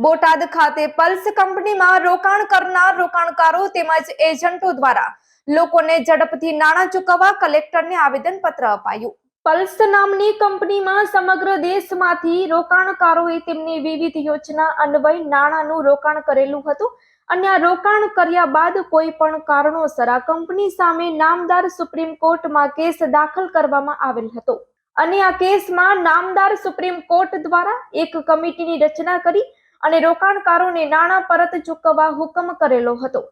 બોટાદ ખાતે પલ્સ કંપનીમાં રોકાણ કરનાર રોકાણકારો તેમજ એજન્ટો દ્વારા લોકોને ઝડપથી નાણાં ચૂકવવા કલેક્ટરને આવેદનપત્ર અપાયું. પલ્સ નામની કંપનીમાં સમગ્ર દેશમાંથી રોકાણકારોએ તેમની વિવિધ યોજના અન્વય નાણાંનું રોકાણ કરેલું હતું અને આ રોકાણ કર્યા બાદ કોઈ પણ કારણોસર આ કંપની સામે નામદાર સુપ્રીમ કોર્ટમાં કેસ દાખલ કરવામાં આવેલ હતો. અને આ કેસમાં નામદાર સુપ્રીમ કોર્ટ દ્વારા એક કમિટીની રચના કરી અને રોકાણકારોને નાણાં પરત ચૂકવવા હુકમ કરેલો હતો.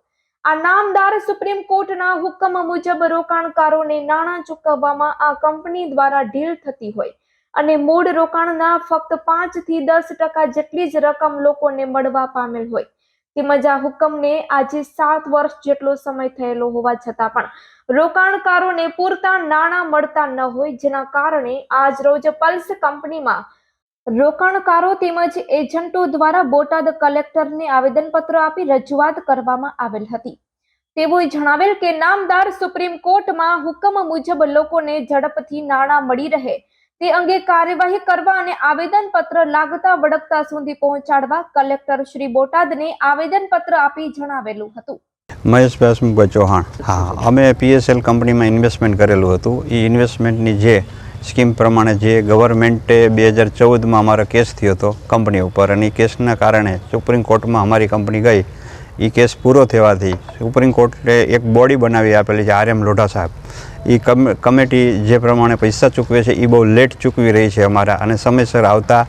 આ નામદાર સુપ્રીમ કોર્ટના હુકમ મુજબ રોકાણકારોને નાણાં ચૂકવવામાં આ કંપની દ્વારા ઢીલ થતી હોય અને મૂળ રોકાણના ફક્ત પાંચથી દસ ટકા જેટલી જ રકમ લોકોને મળવા પામેલ હોય. તેમજ આ હુકમને આજે સાત વર્ષ જેટલો સમય થયેલો હોવા છતાં પણ રોકાણકારોને પૂરતા નાણાં મળતા ન હોય, જેના કારણે આજ રોજ પલ્સ કંપનીમાં રોકાણકારો તેમજ એજન્ટો દ્વારા બોટાદ કલેક્ટરને આવેદનપત્ર આપી રજૂઆત કરવામાં આવેલ હતી. તેઓએ જણાવેલ કે નામદાર સુપ્રીમ કોર્ટમાં હુકમ મુજબ લોકોને ઝડપથી નાણાં મળી રહે, તે અંગે કાર્યવાહી કરવા અને આવેદનપત્ર લાગતા વળગતા સુધી પહોંચાડવા કલેક્ટર શ્રી બોટાદને આવેદનપત્ર આપી જણાવેલું હતું. મહેશભાઈ હસમુખભાઈ ચૌહાણ. હા, અમે પીએસએલ કંપનીમાં ઇન્વેસ્ટમેન્ટ કરેલું હતું. એ ઇન્વેસ્ટમેન્ટની જે સ્કીમ પ્રમાણે જે ગવર્મેન્ટે બે હજાર ચૌદમાં અમારો કેસ થયો હતો કંપની ઉપર. અને એ કેસના કારણે સુપ્રીમ કોર્ટમાં અમારી કંપની ગઈ. એ કેસ પૂરો થવાથી સુપ્રીમ કોર્ટે એક બોડી બનાવી આપેલી છે આર એમ લોઢા સાહેબ. એ કમિટી જે પ્રમાણે પૈસા ચૂકવે છે એ બહુ લેટ ચૂકવી રહી છે અમારા અને સમયસર આવતા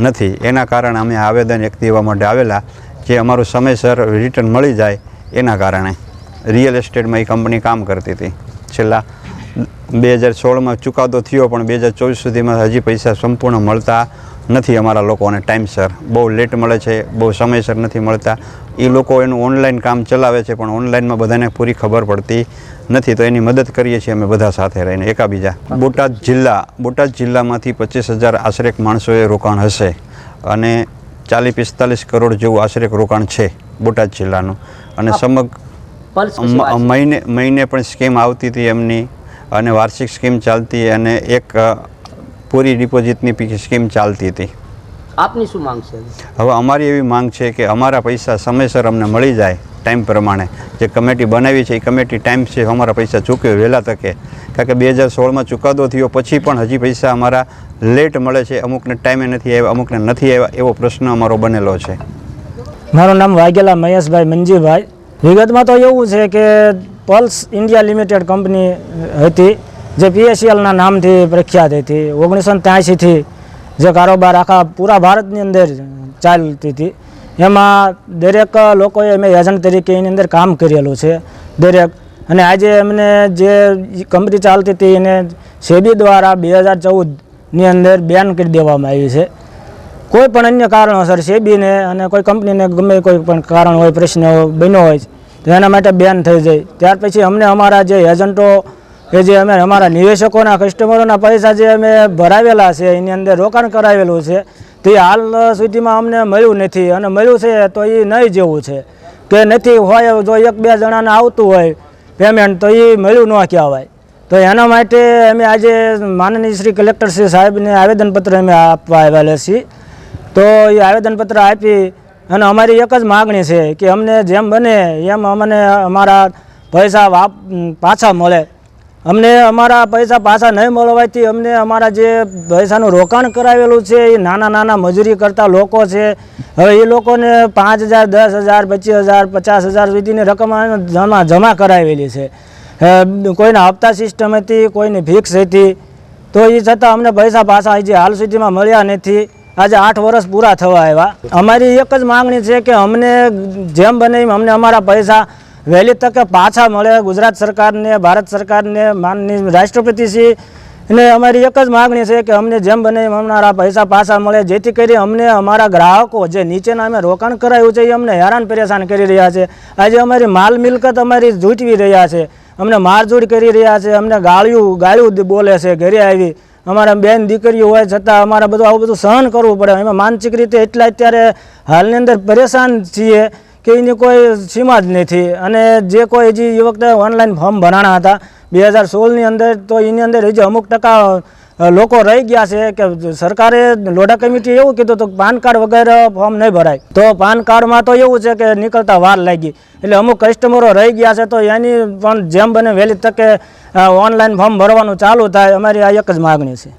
નથી. એના કારણે અમે આવેદન એક દેવા માટે આવેલા જે અમારું સમયસર રિટર્ન મળી જાય એના કારણે. રિયલ એસ્ટેટમાં એ કંપની કામ કરતી હતી. છેલ્લા બે હજાર સોળમાં ચુકાદો થયો પણ બે હજાર ચોવીસ સુધીમાં હજી પૈસા સંપૂર્ણ મળતા નથી અમારા લોકોને. ટાઈમસર બહુ લેટ મળે છે બહુ સમયસર નથી મળતા. એ લોકો એનું ઓનલાઈન કામ ચલાવે છે પણ ઓનલાઈનમાં બધાને પૂરી ખબર પડતી નથી. તો એની મદદ કરીએ છીએ અમે બધા સાથે રહીને. એકાબીજા બોટાદ જિલ્લા બોટાદ જિલ્લામાંથી પચીસ હજાર આશરેક માણસોએ રોકાણ હશે અને ચાલીસ પિસ્તાલીસ કરોડ જેવું આશરેક રોકાણ છે બોટાદ જિલ્લાનું. અને સમગ્ર મહિને મહિને પણ સ્કીમ આવતી હતી એમની. અને વાર્ષિક સ્કીમ ચાલતી અને એક પૂરી ડિપોઝિટની સ્કીમ ચાલતી હતી. આપની શું માંગ છે? હવે અમારી એવી માંગ છે કે અમારા પૈસા સમયસર અમને મળી જાય ટાઈમ પ્રમાણે. જે કમિટી બનાવી છે એ કમિટી ટાઈમ છે અમારા પૈસા ચૂકવે વહેલા તકે. કારણ કે બે હજાર સોળમાં ચુકાદો થયો પછી પણ હજી પૈસા અમારા લેટ મળે છે અમુકને ટાઈમે નથી આવ્યા અમુકને નથી આવ્યા એવો પ્રશ્ન અમારો બનેલો છે. મારું નામ વાઘેલા મહેશભાઈ મંજીભાઈ વિગતમાં તો એવું છે કે પલ્સ ઇન્ડિયા લિમિટેડ કંપની હતી, જે પીએસસીએલના નામથી પ્રખ્યાત હતી. ઓગણીસો ત્યાસીથી જે કારોબાર આખા પૂરા ભારતની અંદર ચાલતી હતી. એમાં દરેક લોકોએ મેં એજન્ટ તરીકે એની અંદર કામ કરેલું છે, દરેક. અને આજે એમને જે કંપની ચાલતી હતી એને સેબી દ્વારા બે હજાર ચૌદની અંદર બેન કરી દેવામાં આવી છે. કોઈ પણ અન્ય કારણોસર સેબીને અને કોઈ કંપનીને ગમે કોઈ પણ કારણ હોય, પ્રશ્ન બન્યો હોય તો એના માટે બેન થઈ જાય. ત્યાર પછી અમને અમારા જે એજન્ટો કે જે અમે અમારા નિવેશકોના કસ્ટમરોના પૈસા જે અમે ભરાવેલા છે, એની અંદર રોકાણ કરાવેલું છે, તે હાલ સુધીમાં અમને મળ્યું નથી. અને મળ્યું છે તો એ નહીં જેવું છે. કે નથી હોય, જો એક બે જણાને આવતું હોય પેમેન્ટ તો એ મળ્યું ન કહેવાય. તો એના માટે અમે આજે માનનીય શ્રી કલેક્ટર શ્રી સાહેબને આવેદનપત્ર અમે આપવા આવેલા છીએ. તો એ આવેદનપત્ર આપી અને અમારી એક જ માગણી છે કે અમને જેમ બને એમ અમને અમારા પૈસા વાપ, પાછા મળે. અમને અમારા પૈસા પાછા નહીં મળવાથી અમને અમારા જે પૈસાનું રોકાણ કરાવેલું છે, એ નાના નાના મજૂરી કરતા લોકો છે. હવે એ લોકોને પાંચ હજાર, દસ હજાર, પચીસ હજાર, પચાસ હજાર સુધીની રકમ જમા જમા કરાવેલી છે. કોઈને હપ્તા સિસ્ટમ હતી, કોઈની ફિક્સ હતી. તો એ છતાં અમને પૈસા પાછા હજી હાલ સુધીમાં મળ્યા નથી. આજે આઠ વર્ષ પૂરા થવા આવ્યા. અમારી એક જ માગણી છે કે અમને જેમ બને અમને અમારા પૈસા વહેલી તકે પાછા મળે. ગુજરાત સરકારને, ભારત સરકારને માનની રાષ્ટ્રપતિ શ્રી ને અમારી એક જ માગણી છે કે અમને જેમ બને એમ અમારા પૈસા પાછા મળે. જેથી કરી અમને અમારા ગ્રાહકો જે નીચેના અમે રોકાણ કરાયું છે એ અમને હેરાન પરેશાન કરી રહ્યા છે. આજે અમારી માલ મિલકત અમારી જૂટવી રહ્યા છે. અમને મારઝૂડ કરી રહ્યા છે. અમને ગાળ્યું ગાળ્યું બોલે છે ઘરે આવી. અમારા બેન દીકરીઓ હોય છતાં અમારે બધું આવું બધું સહન કરવું પડે. એમાં માનસિક રીતે એટલા અત્યારે હાલની અંદર પરેશાન છીએ કે એની કોઈ સીમા જ નથી. અને જે કોઈ હજી એ વખતે ઓનલાઈન ફોર્મ ભરાણા હતા, બે હજાર સોળની અંદર તો એની અંદર હજી અમુક ટકા લોકો રહી ગયા છે કે સરકારે લોડા કમિટી એવું કીધું હતું પાન કાર્ડ વગેરે ફોર્મ નહીં ભરાય. તો પાન કાર્ડમાં તો એવું છે કે નીકળતા વાર લાગી. એટલે અમુક કસ્ટમરો રહી ગયા છે તો એની પણ જેમ બને વહેલી તકે ઓનલાઈન ફોર્મ ભરવાનું ચાલુ થાય. અમારી આ એક જ માગણી છે.